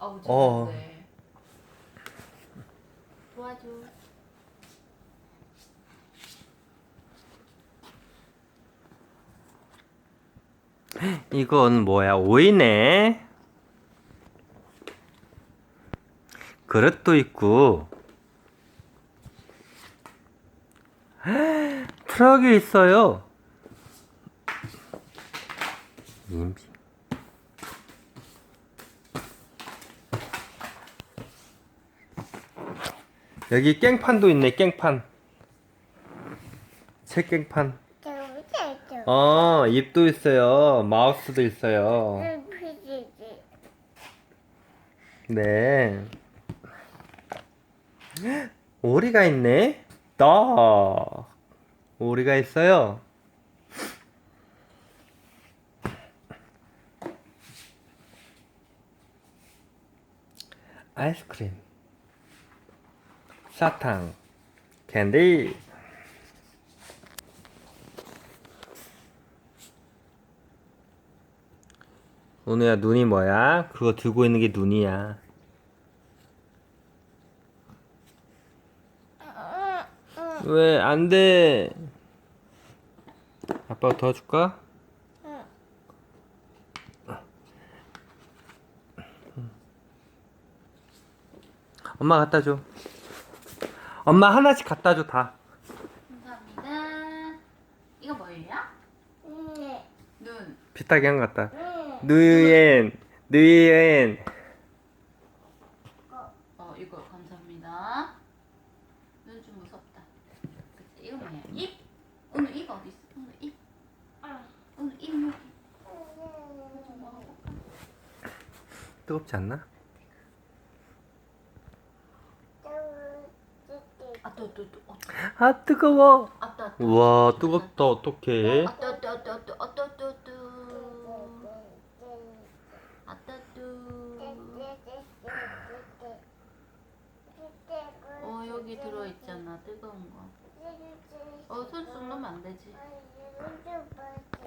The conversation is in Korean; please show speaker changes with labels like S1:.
S1: 아우
S2: 어.
S1: 잘했네. 도와줘.
S2: 이건 뭐야? 오이네. 그릇도 있고. 트럭이 있어요. 임시. 여기 깽판도 있네, 깽판. 책 깽판.
S3: 어,
S2: 입도 있어요. 마우스도 있어요. 네. 오리가 있네. 나 오리가 있어요. 아이스크림, 사탕, 캔디. 오늘야 눈이 뭐야? 그거 들고 있는 게 눈이야. 왜 안 돼? 아빠가 도와줄까?
S3: 응.
S2: 엄마 갖다 줘. 엄마 하나씩 갖다 줘 다.
S1: 감사합니다. 이거 뭐예요?
S3: 네.
S1: 눈.
S2: 비슷하게 한것 같다.
S3: 네.
S2: 누이엔 누이엔
S1: 어 이거 감사합니다. 눈 좀 무섭다. 그치? 이거 뭐야? 입. 오늘 입 어디 있어? 오늘 입. 오늘 입 여기. 좀 먹어볼까?
S2: 뜨겁지 않나?
S1: 어,
S2: 아 뜨거워.
S1: 아따 아따.
S2: 우와 뜨겁다 어떡해?
S1: 아따 아따 아따 아따 아따 아따 아따. 아따 아따. 어 여기 들어 있잖아 뜨거운 거. 어손 쑥 넣으면 안 되지.
S3: 어,